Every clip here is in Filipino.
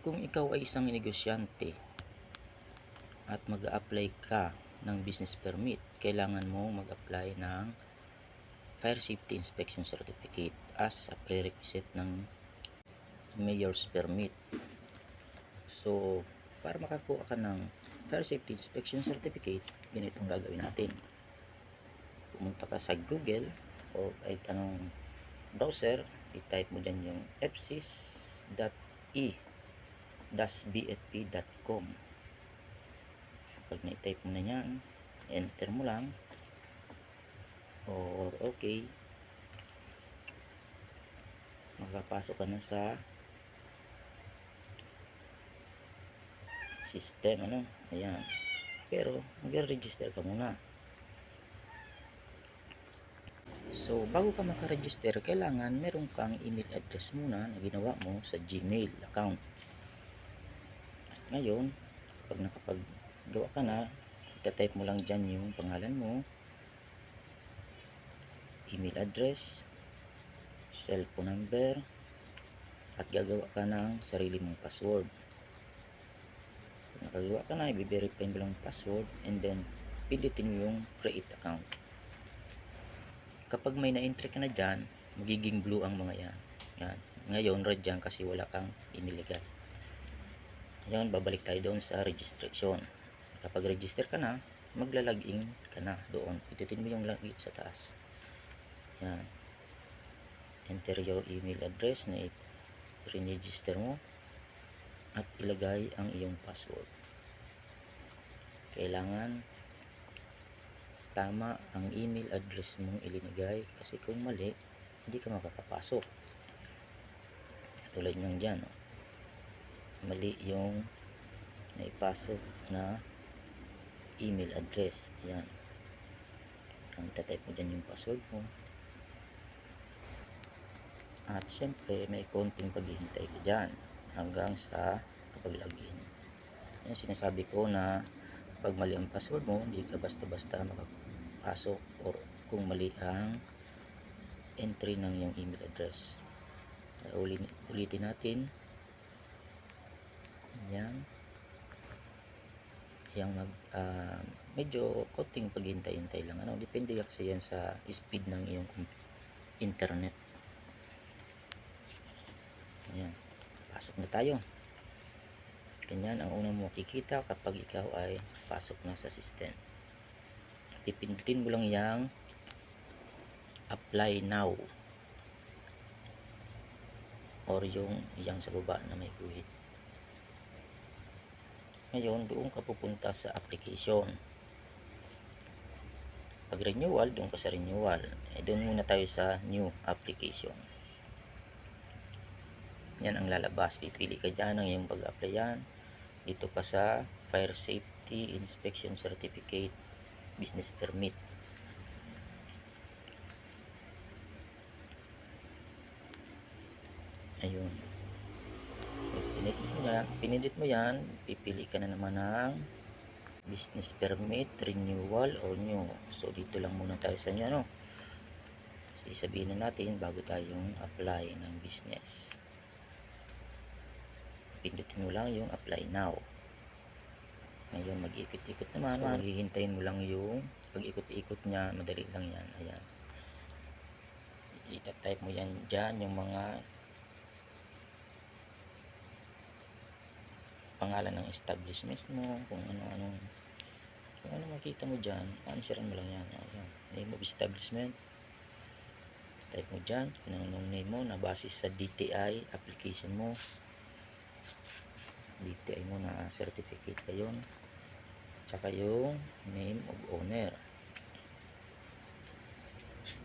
Kung ikaw ay isang negosyante at mag-apply ka ng business permit, kailangan mo mag-apply ng Fire Safety Inspection Certificate as a prerequisite ng Mayor's Permit. So, para makakuha ka ng Fire Safety Inspection Certificate, ganito ang gagawin natin. Pumunta ka sa Google o kahit anong browser, i-type mo dyan yung fsys.e bfp.com pag na-type mo na yan enter mo lang. Or okay. Makapasok ka na sa system ano? Ayan. Pero mag-register ka muna. So bago ka makaregister kailangan meron kang email address muna na ginawa mo sa gmail account ngayon, pag nakapaggawa ka na, itatype mo lang dyan yung pangalan mo, email address, cellphone number, at gagawa ka ng sarili mong password. Pag nakagawa ka na, i-verify mo lang password and then pindutin mo yung create account. Kapag may na-entry ka na dyan, magiging blue ang mga yan. yan. Ngayon, red dyan kasi wala kang inilagay. Ngayon, babalik tayo doon sa registration. Kapag register ka na, maglalagin ka na doon. Itutin mo yung login sa taas. Yan. Enter your email address na i-register mo at ilagay ang iyong password. Kailangan tama ang email address mong ilinagay kasi kung mali, hindi ka makakapasok. Tulad nyo dyan, oh mali yung naipasok na email address. Yan ang tatype mo dyan yung password mo. At syempre may konting paghihintay ka dyan hanggang sa kapag login yan sinasabi ko na pag mali ang password mo hindi ka basta basta makapasok or kung mali ang entry ng yung email address. Ulitin natin yan. Yang mag, uh, medyo konting paghintay-hintay lang. Ano, depende kasi yan sa speed ng iyong internet. Ayan. Pasok na tayo. Ganyan ang unang makikita kapag ikaw ay pasok na sa system. Pipindutin mo lang yang apply now or yung yang sa baba na may guhit ngayon, doon ka pupunta sa application. Pag renewal, doon ka sa renewal. Eh, doon muna tayo sa new application. Yan ang lalabas. Pipili ka dyan ng yung pag-applyan. Dito ka sa Fire Safety Inspection Certificate Business Permit. Ayun pinindit mo yan, pipili ka na naman ng business permit, renewal, or new. So, dito lang muna tayo sa inyo, no? So, sabihin na natin bago tayong apply ng business. Pindutin mo lang yung apply now. Ngayon, mag-ikot-ikot naman. So, maghihintayin mo lang yung pag-ikot-ikot niya, madali lang yan. Ayan. Ita-type mo yan dyan, yung mga pangalan ng establishment mo, kung ano-anong kung ano makita mo dyan, answeran mo lang yan. Ayan. Name of establishment. Type mo dyan, kung anong name mo, na base sa DTI application mo. DTI mo na certificate pa yun. Tsaka yung name of owner.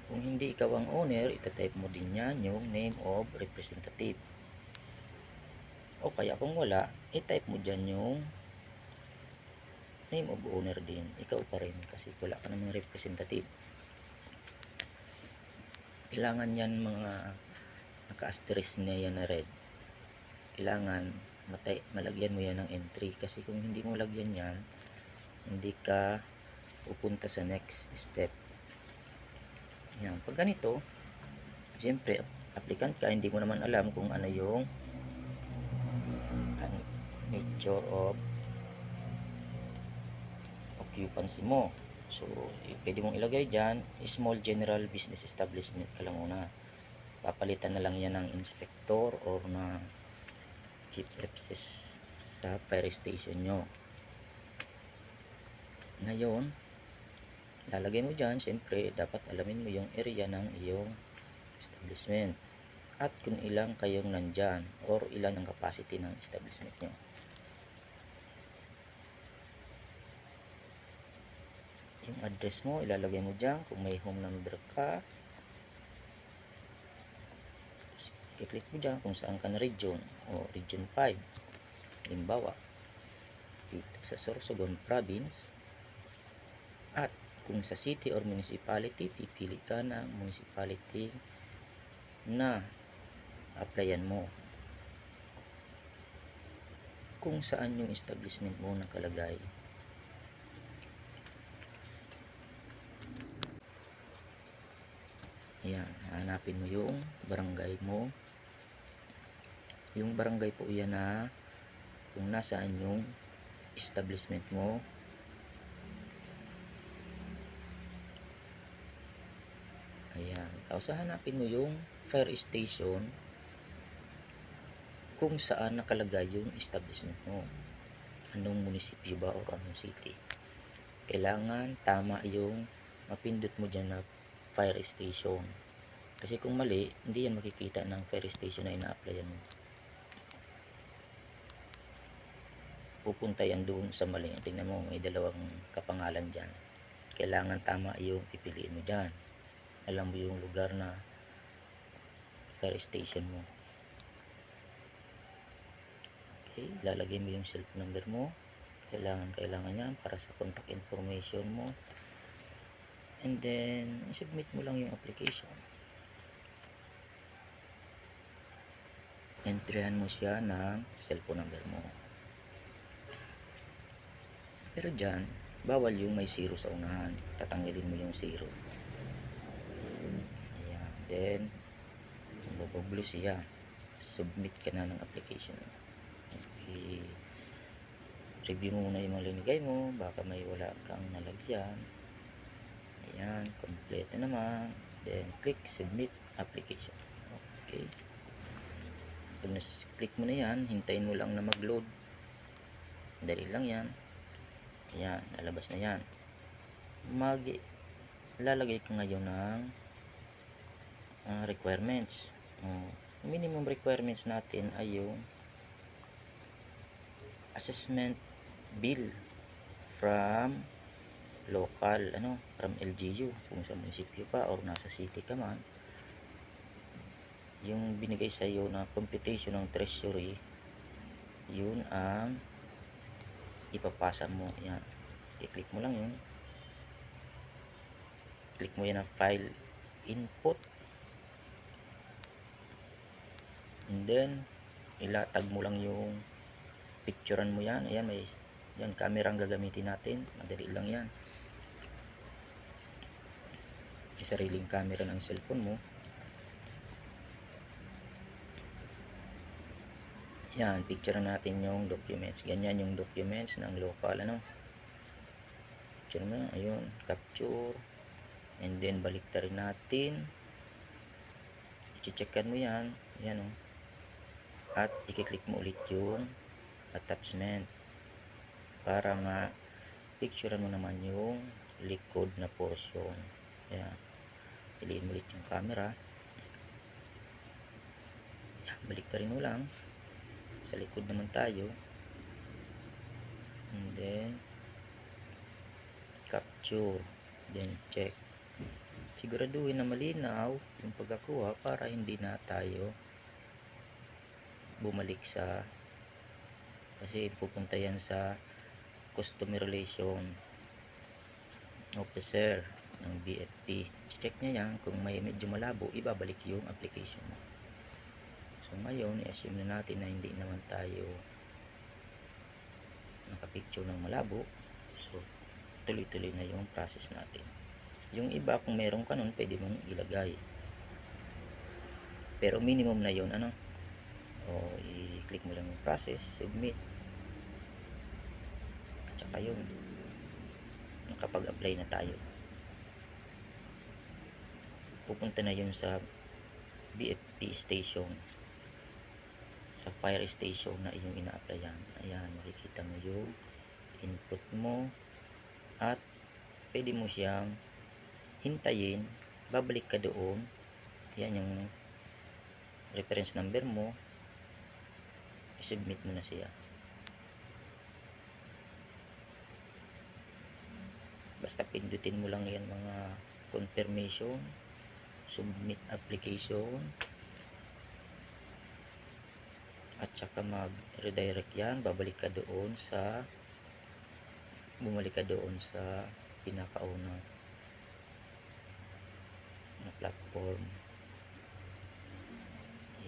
Kung hindi ikaw ang owner, itatype mo din yan yung name of representative o kaya kung wala i-type mo dyan yung name of owner din. Ikaw pa rin kasi wala ka namang representative. Kailangan yan mga naka-asterisk na yan na red. Kailangan matay, malagyan mo yan ng entry. Kasi kung hindi mo lagyan yan hindi ka pupunta sa next step. Yan. Pag ganito siyempre applicant ka hindi mo naman alam kung ano yung picture of occupancy mo. So, pwede mong ilagay dyan, small general business establishment ka lang muna. Papalitan na lang yan ng inspector or na chief FSS sa fire station nyo. Ngayon, lalagay mo dyan, syempre, dapat alamin mo yung area ng iyong establishment at kung ilang kayong nandyan or ilan ang capacity ng establishment nyo. Yung address mo, ilalagay mo dyan kung may home number ka. I-click mo dyan kung saan ka na region o region 5. Limbawa, dito sa Sorsogon Province. At kung sa city or municipality, pipili ka ng municipality na applyan mo. Kung saan yung establishment mo nakalagay. Ayan, hanapin mo yung barangay mo. Yung barangay po yan na kung nasaan yung establishment mo. Ayan. Tapos hanapin mo yung fire station kung saan nakalagay yung establishment mo. Anong munisipyo ba o anong city. Kailangan tama yung mapindot mo dyan na fire station. Kasi kung mali, hindi yan makikita ng fire station na ina-applyan mo. Pupunta yan doon sa mali. Tingnan mo, may dalawang kapangalan dyan. Kailangan tama yung pipiliin mo dyan. Alam mo yung lugar na fire station mo. Okay, lalagay mo yung self number mo. Kailangan, kailangan yan para sa contact information mo. And then, submit mo lang yung application. Entryhan mo siya ng cellphone number mo. Pero dyan, bawal yung may zero sa unahan. Tatanggalin mo yung zero. Ayan. Then, magbablo siya. Submit ka na ng application. Okay. Review mo muna yung mga linigay mo. Baka may wala kang nalagyan. Ayan. Complete na naman. Then, click submit application. Okay. Pag nas-click mo na yan, hintayin mo lang na mag-load. Dali lang yan. Ayan, lalabas na yan. Mag lalagay ka ngayon ng ah, requirements. Oh, minimum requirements natin ay yung assessment bill from local ano from LGU kung sa munisipyo ka or nasa city ka man yung binigay sa iyo na computation ng treasury yun ang ipapasa mo. Yan. I-click mo lang yun. Click mo yan na file input. And then ilatag mo lang yung picturean mo yan. Ayan may yan camera ang gagamitin natin. Madali lang yan. Yung sariling camera ng cellphone mo yan picture natin yung documents. Ganyan yung documents ng local ano? Picture mo ayun capture. And then balik rin natin. I-checkan mo yan. Yan o at i-click mo ulit yung attachment para ma picturean mo naman yung likod na portion. Yan piliin mo ulit yung camera. Yan, balik rin mo lang sa likod naman tayo. And then capture. Then check. Siguraduhin na malinaw yung pagkakuha para hindi na tayo bumalik sa kasi pupunta yan sa customer relation officer ng BFP check niya yan. Kung may medyo malabo ibabalik yung application mo so ngayon i-assume na natin na hindi naman tayo nakapicture ng malabo. So tuloy-tuloy na yung process natin. Yung iba kung meron ka nun pwede mong ilagay. Pero minimum na yun ano? O i-click mo lang yung process submit. Saka yun nakapag-apply na tayo. Pupunta na yun sa BFP station sa fire station na iyong ina-applyan ayan makikita mo yung input mo. At pwede mo siyang hintayin. Babalik ka doon. Yan yung reference number mo. Submit mo na siya. Basta pindutin mo lang yan mga confirmation. Submit application at saka mag redirect yan. Babalik ka doon sa bumalik ka doon sa pinakauna na platform.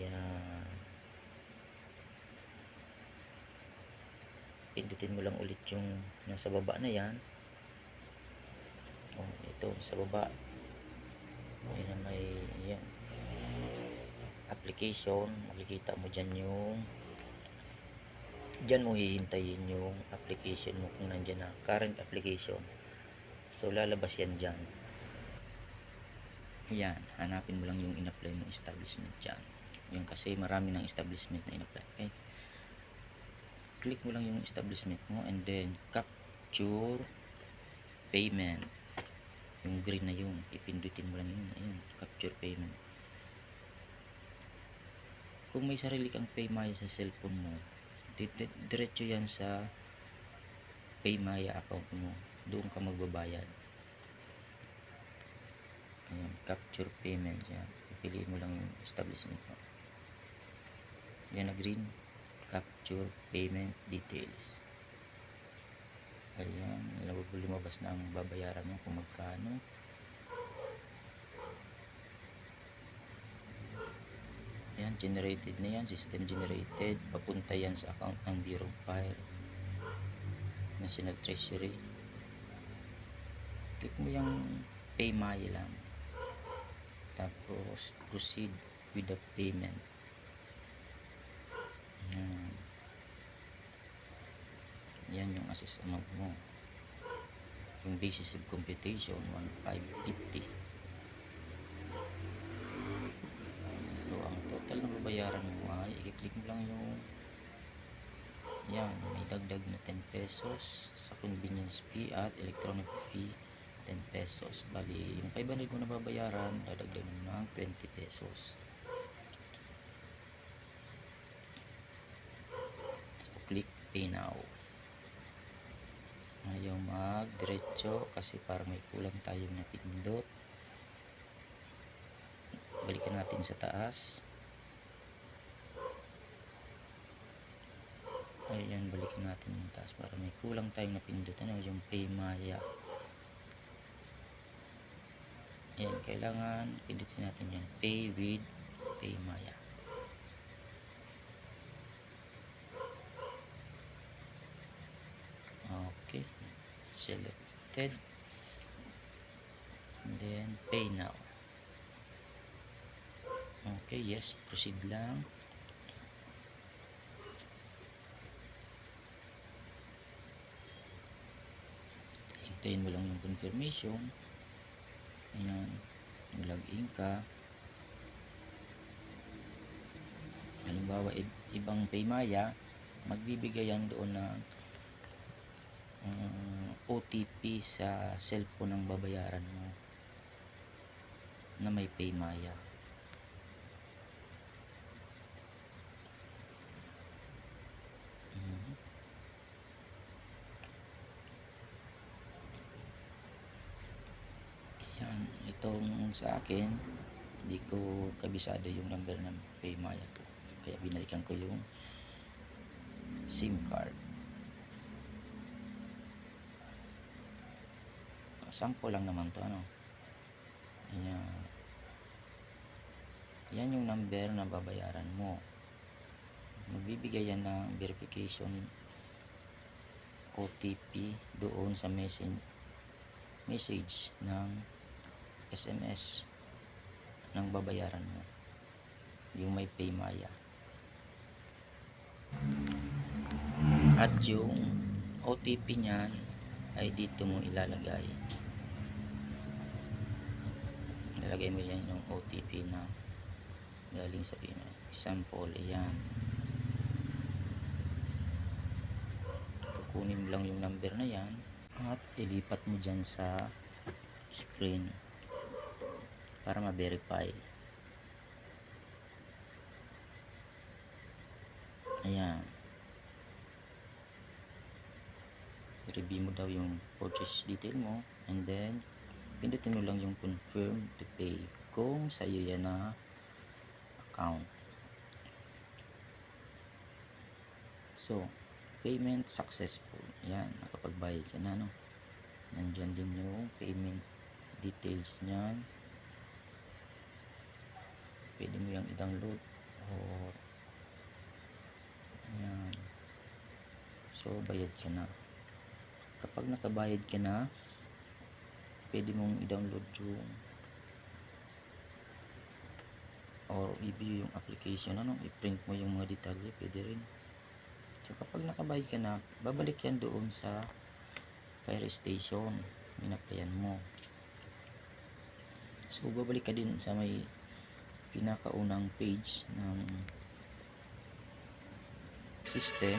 Yan. Pindutin mo lang ulit yung nasa baba na yan. Oh, ito sa baba. Yan na may yan application. Makikita mo dyan yung dyan mo hihintayin yung application mo kung nandyan na. Current application. So lalabas yan dyan. Yan. Hanapin mo lang yung in-apply mo establishment dyan. Yan kasi marami ng establishment na in-apply. Okay? Click mo lang yung establishment mo and then capture payment. Yung green na yun. Ipindutin mo lang yun. Ayun capture payment kung may sarili kang paymaya sa cellphone mo di- di- diretso yan sa paymaya account mo. Doon ka magbabayad. Ayun capture payment yan. Pipiliin mo lang yung establishment mo. Yan na green. Capture payment details. Ayan lumabas na ang babayaran mo kung magkano generated na yan system generated papunta yan sa account ng Bureau of Fire National Treasury. Click mo yung pay my lang. Tapos proceed with the payment. Yan yan yung assess amount mo. Yung basis of computation 1550 so ang total na babayaran mo ay i-click mo lang yung yan may dagdag na 10 pesos sa convenience fee at electronic fee 10 pesos. Bali yung 500 mo na babayaran dadagdag mo ng 20 pesos. So click pay now. Ayaw mag diretso kasi parang may kulang tayong napindot. Balikan natin sa taas ayan balikan natin yung taas para may kulang tayong napindot ano yung pay maya ayan kailangan pindutin natin yan. Pay with pay maya okay selected. And then pay now. Okay yes proceed lang hintayin mo lang yung confirmation. Ayan. Login ka. Halimbawa ibang paymaya magbibigay yan doon ng uh, OTP sa cellphone ng babayaran mo na may paymaya Mhm. Yan, itong sa akin, hindi ko kabisado yung number ng Paymaya ko. Kaya binalikan ko yung SIM card. Sample lang naman to, ano. Yan. Yan yung number na babayaran mo. Magbibigay yan ng verification OTP doon sa message message ng SMS ng babayaran mo. Yung may paymaya. At yung OTP niyan ay dito mo ilalagay. Ilalagay mo yan yung OTP na galing sa email example ayan. Kukunin lang yung number na yan at ilipat mo dyan sa screen para ma-verify. Ayan. Review mo daw yung purchase detail mo and then pindutin mo lang yung confirm to pay kung sa iyo yan na account. So payment successful. Yan nakapagbayad ka na no? Nandyan din yung payment details nyan pwede mo yung i-download. Or yan. So bayad ka na. Kapag nakabayad ka na pwede mong i-download yung or i-view yung application. Ano i-print mo yung mga detalye pwede rin. So kapag nakabayad ka na babalik yan doon sa fire station. Minaplayan mo. So babalik ka din sa may pinakaunang page ng system.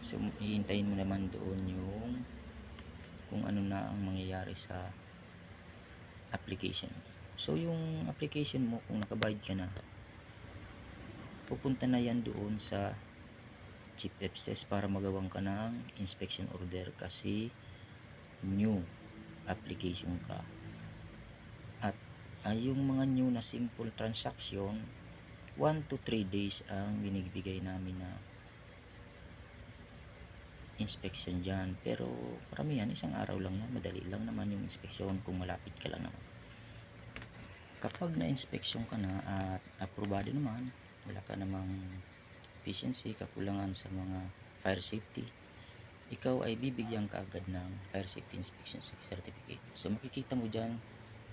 So hihintayin mo naman doon yung kung ano na ang mangyayari sa application. So yung application mo kung nakabayad ka na pupunta na yan doon sa chief FCS para magawang ka ng inspection order kasi new application ka ay yung mga new na simple transaction 1 to 3 days ang binigbigay namin na inspection dyan. Pero karamihan isang araw lang yan. Madali lang naman yung inspection kung malapit ka lang naman. Kapag na-inspection ka na at aprobado naman wala ka namang efficiency kakulangan sa mga fire safety ikaw ay bibigyan ka agad ng fire safety inspection certificate. So makikita mo dyan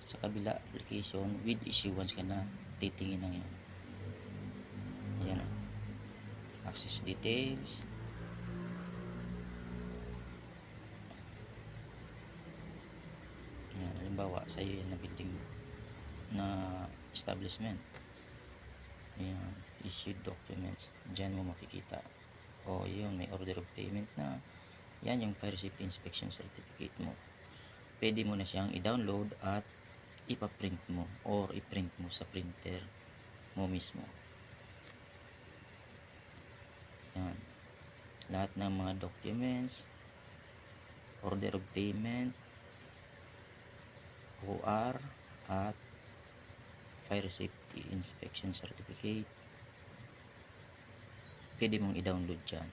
sa kabila application with issuance ka na titingin ng yun yan o access details yan halimbawa sa iyo na building na establishment Ayan, issued documents. Diyan mo makikita. O, yun, may order of payment na. Yan yung fire safety inspection certificate mo. Pwede mo na siyang i-download at ipaprint mo or i-print mo sa printer mo mismo. Yan. Lahat ng mga documents, order of payment, OR, at fire safety inspection certificate pwede mong i-download dyan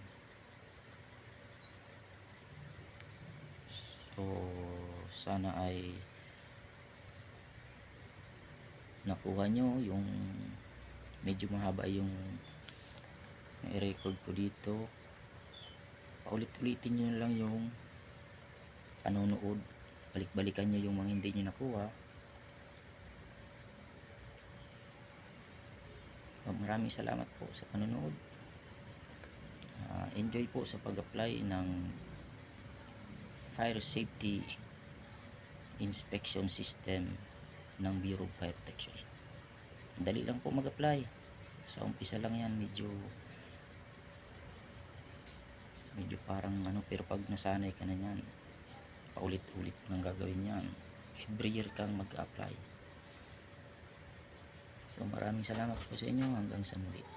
so sana ay nakuha nyo yung medyo mahaba yung record ko dito. Paulit-ulitin nyo lang yung panonood. Balik-balikan nyo yung mga hindi nyo nakuha. So, maraming salamat po sa panonood. Ah, enjoy po sa pag-apply ng fire safety inspection system ng Bureau of Fire Protection. Dali lang po mag-apply. Sa umpisa lang yan, medyo medyo parang ano, pero pag nasanay ka na yan, paulit-ulit nang gagawin yan. Every year kang mag-apply. So maraming salamat po sa inyo hanggang sa muli.